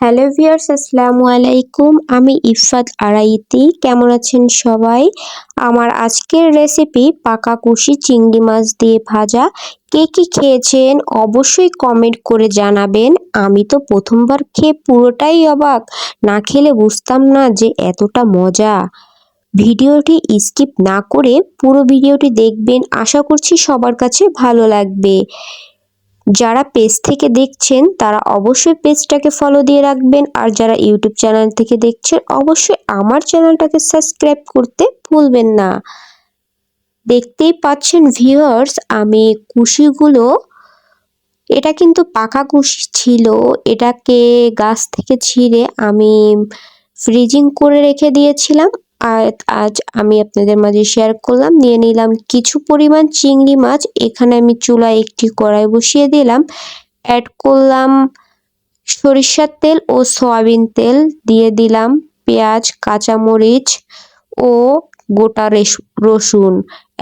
Hello viewers, আসসালামু আলাইকুম। আমি ইফাত আড়াইতি কেমন আছেন সবাই? আমার আজকের রেসিপি পাকা কুশি চিংড়ি মাছ দিয়ে ভাজা। কে কি খেয়েছেন অবশ্যই কমেন্ট করে জানাবেন। আমি তো প্রথমবার খেয়ে পুরোটাই অবাক। না খেলে বুঝতাম না যে এতটা মজা। ভিডিওটি স্কিপ না করে পুরো ভিডিওটি দেখবেন। আশা করছি সবার কাছে ভালো লাগবে। যারা পেজ থেকে দেখছেন, তারা অবশ্যই পেজটাকে ফলো দিয়ে রাখবেন। আর যারা ইউটিউব চ্যানেল থেকে দেখছেন, অবশ্যই আমার চ্যানেলটাকে সাবস্ক্রাইব করতে ভুলবেন না। দেখতেই পাচ্ছেন ভিউয়ার্স আমি কুশিগুলো, এটা কিন্তু পাকা কুশি ছিল, এটাকে গাছ থেকে ছিঁড়ে আমি ফ্রিজিং করে রেখে দিয়েছিলাম। আর আজ আমি আপনাদের মাঝে শেয়ার করলাম, নিয়ে নিলাম কিছু পরিমাণ চিংড়ি মাছ। এখানে আমি চুলায় একটি কড়াই বসিয়ে দিলাম। অ্যাড করলাম সরিষার তেল ও সয়াবিন তেল। দিয়ে দিলাম পেঁয়াজ, কাঁচামরিচ ও গোটা রসুন।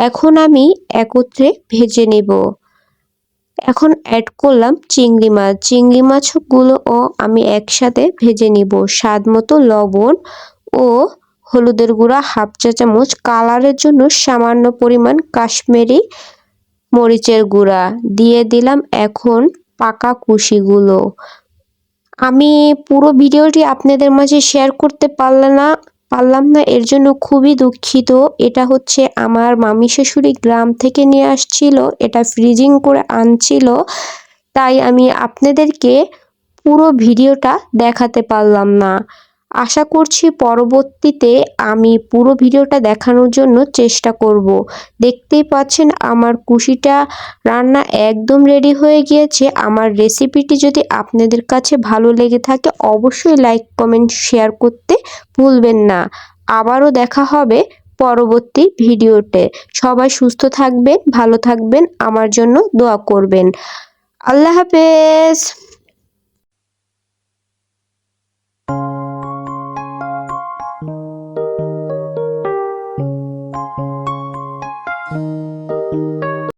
এখন আমি একত্রে ভেজে নেব। এখন অ্যাড করলাম চিংড়ি মাছ। চিংড়ি মাছগুলোও আমি একসাথে ভেজে নিব। স্বাদ মতো লবণ ও হলুদের গুঁড়া, হাফ চা চামচ কালারের জন্য সামান্য পরিমাণ কাশ্মীরি মরিচের গুঁড়া। দিয়ে দিলাম এখন পাকা কুশিগুলো। আমি পুরো ভিডিওটি আপনাদের মাঝে শেয়ার করতে পারলাম না পারলাম না, এর জন্য খুবই দুঃখিত। এটা হচ্ছে আমার মামি শাশুড়ি গ্রাম থেকে নিয়ে আসছিল, এটা ফ্রিজিং করে আনছিল। তাই আমি আপনাদেরকে পুরো ভিডিওটা দেখাতে পারলাম না। আশা করছি পরবর্তীতে আমি পুরো ভিডিওটা দেখানোর জন্য চেষ্টা করব। দেখতেই পাচ্ছেন আমার কুশিটা রান্না একদম রেডি হয়ে গিয়েছে। আমার রেসিপিটি যদি আপনাদের কাছে ভালো লেগে থাকে, অবশ্যই লাইক কমেন্ট শেয়ার করতে ভুলবেন না। আবারও দেখা হবে পরবর্তী ভিডিওতে। সবাই সুস্থ থাকবেন, ভালো থাকবেন, আমার জন্য দোয়া করবেন। আল্লাহ হাফেজ!